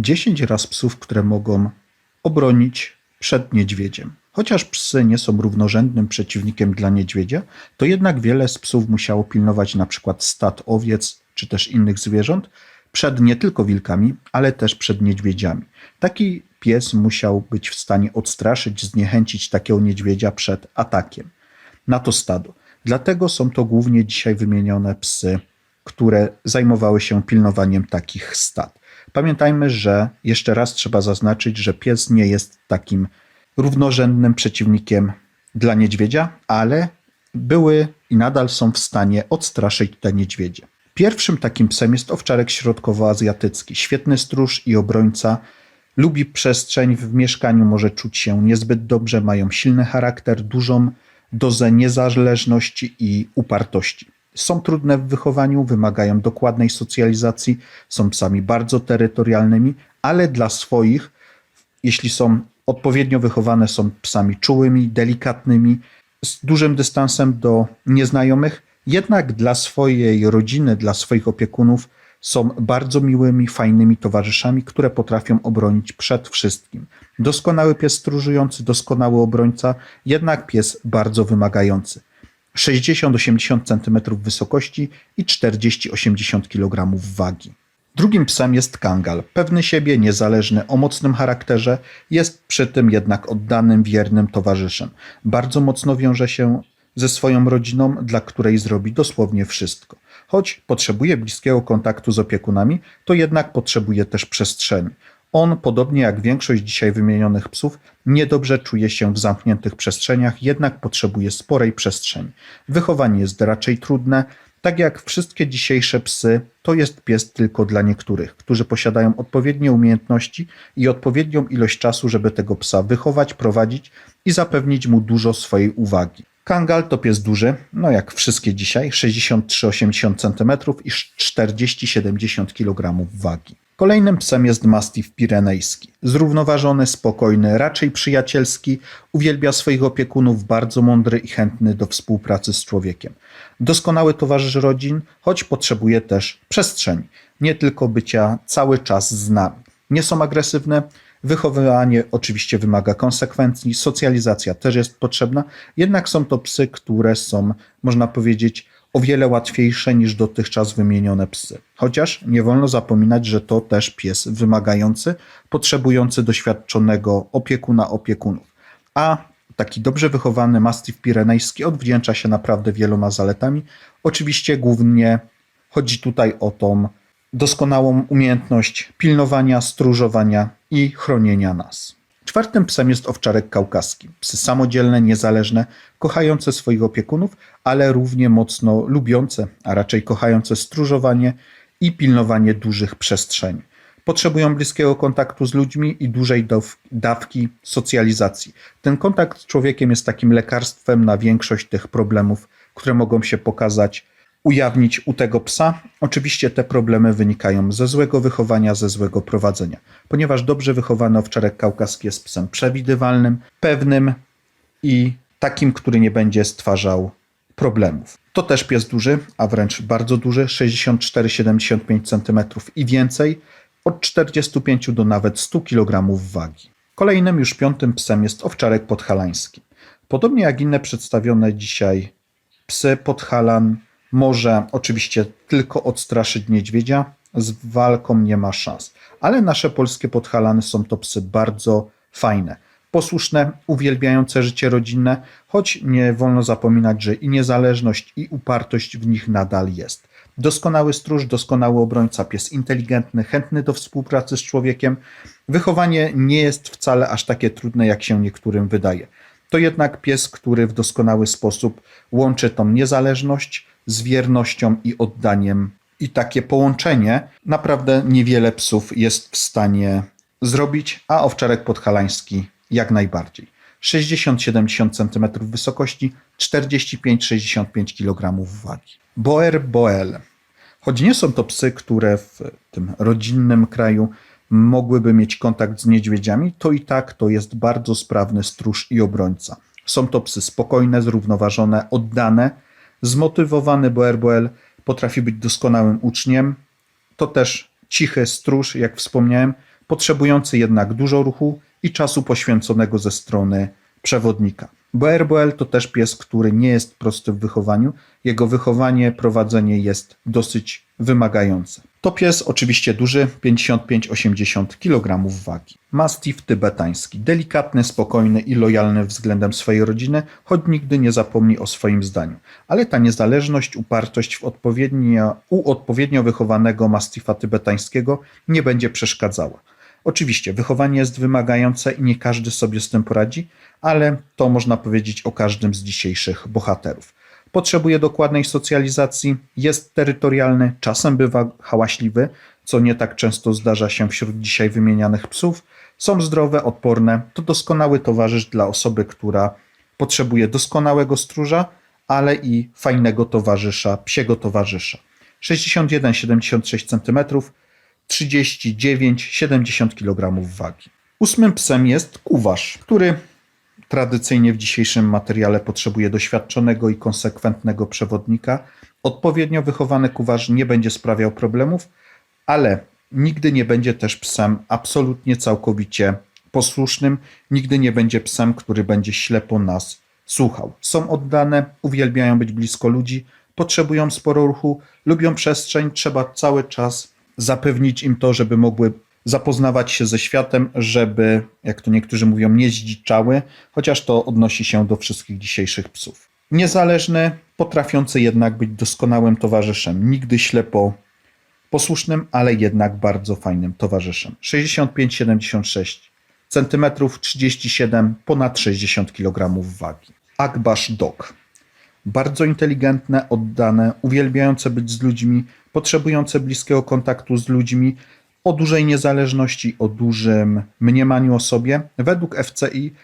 10 raz psów, które mogą obronić przed niedźwiedziem. Chociaż psy nie są równorzędnym przeciwnikiem dla niedźwiedzia, to jednak wiele z psów musiało pilnować przykład stad owiec czy też innych zwierząt przed nie tylko wilkami, ale też przed niedźwiedziami. Taki pies musiał być w stanie odstraszyć, zniechęcić takiego niedźwiedzia przed atakiem na to stado. Dlatego są to głównie dzisiaj wymienione psy, które zajmowały się pilnowaniem takich stad. Pamiętajmy, że jeszcze raz trzeba zaznaczyć, że pies nie jest takim równorzędnym przeciwnikiem dla niedźwiedzia, ale były i nadal są w stanie odstraszyć te niedźwiedzie. Pierwszym takim psem jest owczarek środkowoazjatycki. Świetny stróż i obrońca. Lubi przestrzeń w mieszkaniu, może czuć się niezbyt dobrze, mają silny charakter, dużą dozę niezależności i upartości. Są trudne w wychowaniu, wymagają dokładnej socjalizacji, są psami bardzo terytorialnymi, ale dla swoich, jeśli są odpowiednio wychowane, są psami czułymi, delikatnymi, z dużym dystansem do nieznajomych, jednak dla swojej rodziny, dla swoich opiekunów są bardzo miłymi, fajnymi towarzyszami, które potrafią obronić przed wszystkim. Doskonały pies stróżujący, doskonały obrońca, jednak pies bardzo wymagający. 60-80 cm wysokości i 40-80 kg wagi. Drugim psem jest kangal. Pewny siebie, niezależny, o mocnym charakterze, jest przy tym jednak oddanym, wiernym towarzyszem. Bardzo mocno wiąże się ze swoją rodziną, dla której zrobi dosłownie wszystko. Choć potrzebuje bliskiego kontaktu z opiekunami, to jednak potrzebuje też przestrzeni. On, podobnie jak większość dzisiaj wymienionych psów, niedobrze czuje się w zamkniętych przestrzeniach, jednak potrzebuje sporej przestrzeni. Wychowanie jest raczej trudne. Tak jak wszystkie dzisiejsze psy, to jest pies tylko dla niektórych, którzy posiadają odpowiednie umiejętności i odpowiednią ilość czasu, żeby tego psa wychować, prowadzić i zapewnić mu dużo swojej uwagi. Kangal to pies duży, no jak wszystkie dzisiaj, 63-80 cm i 40-70 kg wagi. Kolejnym psem jest Mastiff Pirenejski. Zrównoważony, spokojny, raczej przyjacielski, uwielbia swoich opiekunów, bardzo mądry i chętny do współpracy z człowiekiem. Doskonały towarzysz rodzin, choć potrzebuje też przestrzeni, nie tylko bycia cały czas z nami. Nie są agresywne, Wychowywanie oczywiście wymaga konsekwencji, socjalizacja też jest potrzebna, jednak są to psy, które są, można powiedzieć, o wiele łatwiejsze niż dotychczas wymienione psy. Chociaż nie wolno zapominać, że to też pies wymagający, potrzebujący doświadczonego opiekuna opiekunów. A taki dobrze wychowany mastiff pirenejski odwdzięcza się naprawdę wieloma zaletami. Oczywiście głównie chodzi tutaj o tą doskonałą umiejętność pilnowania, stróżowania i chronienia nas. Czwartym psem jest owczarek kaukaski. Psy samodzielne, niezależne, kochające swoich opiekunów, ale równie mocno lubiące, a raczej kochające stróżowanie i pilnowanie dużych przestrzeni. Potrzebują bliskiego kontaktu z ludźmi i dużej dawki socjalizacji. Ten kontakt z człowiekiem jest takim lekarstwem na większość tych problemów, które mogą się pokazać ujawnić u tego psa. Oczywiście te problemy wynikają ze złego wychowania, ze złego prowadzenia, ponieważ dobrze wychowany owczarek kaukaski jest psem przewidywalnym, pewnym i takim, który nie będzie stwarzał problemów. To też pies duży, a wręcz bardzo duży, 64-75 cm i więcej, od 45 do nawet 100 kg wagi. Kolejnym, już piątym psem jest owczarek podhalański. Podobnie jak inne przedstawione dzisiaj psy podhalan może oczywiście tylko odstraszyć niedźwiedzia, z walką nie ma szans. Ale nasze polskie podhalany są to psy bardzo fajne. Posłuszne, uwielbiające życie rodzinne, choć nie wolno zapominać, że i niezależność, i upartość w nich nadal jest. Doskonały stróż, doskonały obrońca, pies inteligentny, chętny do współpracy z człowiekiem. Wychowanie nie jest wcale aż takie trudne, jak się niektórym wydaje. To jednak pies, który w doskonały sposób łączy tą niezależność, z wiernością i oddaniem. I takie połączenie naprawdę niewiele psów jest w stanie zrobić, a owczarek podhalański jak najbardziej. 60-70 cm wysokości, 45-65 kg wagi. Boer Boel. Choć nie są to psy, które w tym rodzinnym kraju mogłyby mieć kontakt z niedźwiedziami, to i tak to jest bardzo sprawny stróż i obrońca. Są to psy spokojne, zrównoważone, oddane, Zmotywowany Boerboel potrafi być doskonałym uczniem. To też cichy stróż, jak wspomniałem, potrzebujący jednak dużo ruchu i czasu poświęconego ze strony przewodnika. Bo RBL to też pies, który nie jest prosty w wychowaniu. Jego wychowanie, prowadzenie jest dosyć wymagające. To pies oczywiście duży, 55-80 kg wagi. Mastiff tybetański, delikatny, spokojny i lojalny względem swojej rodziny, choć nigdy nie zapomni o swoim zdaniu. Ale ta niezależność, upartość w odpowiednio, u odpowiednio wychowanego Mastiffa tybetańskiego nie będzie przeszkadzała. Oczywiście wychowanie jest wymagające i nie każdy sobie z tym poradzi, ale to można powiedzieć o każdym z dzisiejszych bohaterów. Potrzebuje dokładnej socjalizacji, jest terytorialny, czasem bywa hałaśliwy, co nie tak często zdarza się wśród dzisiaj wymienianych psów. Są zdrowe, odporne, to doskonały towarzysz dla osoby, która potrzebuje doskonałego stróża, ale i fajnego towarzysza, psiego towarzysza. 61-76 cm, 39-70 kg wagi. Ósmym psem jest kuwarz, który tradycyjnie w dzisiejszym materiale potrzebuje doświadczonego i konsekwentnego przewodnika. Odpowiednio wychowany kuwarz nie będzie sprawiał problemów, ale nigdy nie będzie też psem absolutnie całkowicie posłusznym, nigdy nie będzie psem, który będzie ślepo nas słuchał. Są oddane, uwielbiają być blisko ludzi, potrzebują sporo ruchu, lubią przestrzeń, trzeba cały czas zapewnić im to, żeby mogły zapoznawać się ze światem, żeby, jak to niektórzy mówią, nie zdziczały, chociaż to odnosi się do wszystkich dzisiejszych psów. Niezależny, potrafiący jednak być doskonałym towarzyszem, nigdy ślepo posłusznym, ale jednak bardzo fajnym towarzyszem. 65-76 cm, 37, ponad 60 kg wagi. Akbash Dog. Bardzo inteligentne, oddane, uwielbiające być z ludźmi, potrzebujące bliskiego kontaktu z ludźmi, o dużej niezależności, o dużym mniemaniu o sobie. Według FCI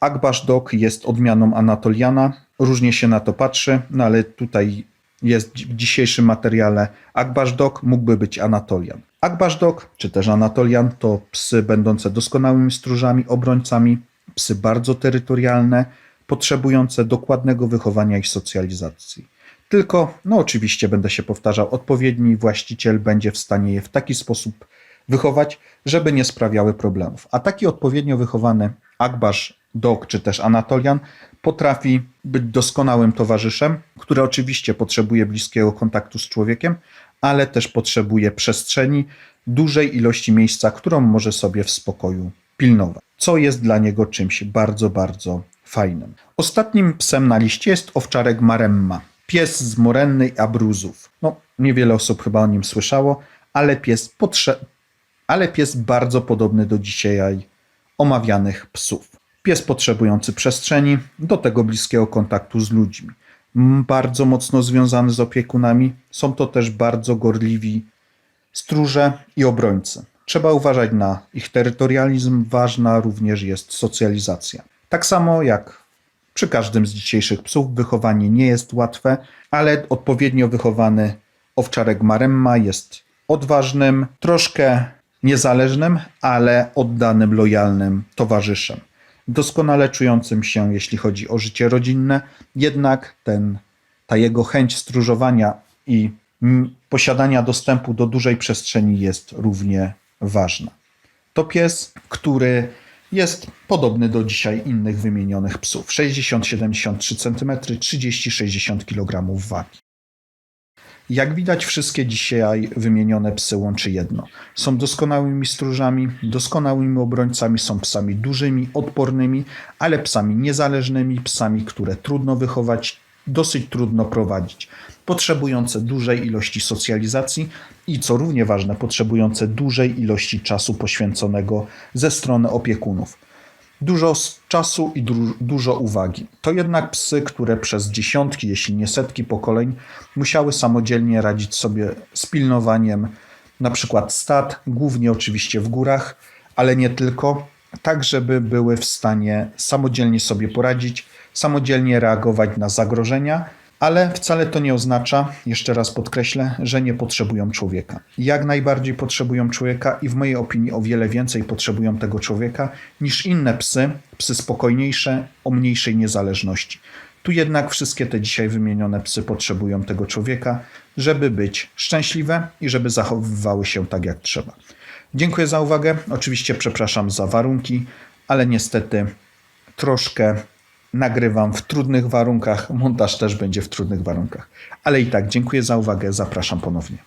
Akbash Dog jest odmianą Anatoliana. Różnie się na to patrzy, no ale tutaj jest w dzisiejszym materiale Akbash Dog mógłby być Anatolian. Akbash Dog, czy też Anatolian, to psy będące doskonałymi stróżami, obrońcami, psy bardzo terytorialne, potrzebujące dokładnego wychowania i socjalizacji. Tylko, no oczywiście będę się powtarzał, odpowiedni właściciel będzie w stanie je w taki sposób wychować, żeby nie sprawiały problemów. A taki odpowiednio wychowany Akbash Dog czy też Anatolian potrafi być doskonałym towarzyszem, który oczywiście potrzebuje bliskiego kontaktu z człowiekiem, ale też potrzebuje przestrzeni, dużej ilości miejsca, którą może sobie w spokoju pilnować, co jest dla niego czymś bardzo, bardzo fajnym. Ostatnim psem na liście jest owczarek Maremma. Pies z Morenny i Abruzów. No, niewiele osób chyba o nim słyszało, ale pies, potrze- ale pies bardzo podobny do dzisiaj omawianych psów. Pies potrzebujący przestrzeni, do tego bliskiego kontaktu z ludźmi. Bardzo mocno związany z opiekunami, są to też bardzo gorliwi stróże i obrońcy. Trzeba uważać na ich terytorializm, ważna również jest socjalizacja. Tak samo jak przy każdym z dzisiejszych psów wychowanie nie jest łatwe, ale odpowiednio wychowany owczarek Maremma jest odważnym, troszkę niezależnym, ale oddanym, lojalnym towarzyszem. Doskonale czującym się, jeśli chodzi o życie rodzinne, jednak ten, ta jego chęć stróżowania i posiadania dostępu do dużej przestrzeni jest równie ważna. To pies, który jest podobny do dzisiaj innych wymienionych psów. 60-73 cm, 30-60 kg wagi. Jak widać, wszystkie dzisiaj wymienione psy łączy jedno. Są doskonałymi stróżami, doskonałymi obrońcami, są psami dużymi, odpornymi, ale psami niezależnymi, psami, które trudno wychować, dosyć trudno prowadzić, potrzebujące dużej ilości socjalizacji i co równie ważne, potrzebujące dużej ilości czasu poświęconego ze strony opiekunów. Dużo czasu i du dużo uwagi. To jednak psy, które przez dziesiątki, jeśli nie setki pokoleń musiały samodzielnie radzić sobie z pilnowaniem na przykład stad, głównie oczywiście w górach, ale nie tylko, tak żeby były w stanie samodzielnie sobie poradzić, samodzielnie reagować na zagrożenia, ale wcale to nie oznacza, jeszcze raz podkreślę, że nie potrzebują człowieka. Jak najbardziej potrzebują człowieka i w mojej opinii o wiele więcej potrzebują tego człowieka niż inne psy, psy spokojniejsze, o mniejszej niezależności. Tu jednak wszystkie te dzisiaj wymienione psy potrzebują tego człowieka, żeby być szczęśliwe i żeby zachowywały się tak jak trzeba. Dziękuję za uwagę. Oczywiście przepraszam za warunki, ale niestety troszkę nagrywam w trudnych warunkach. Montaż też będzie w trudnych warunkach. Ale i tak dziękuję za uwagę. Zapraszam ponownie.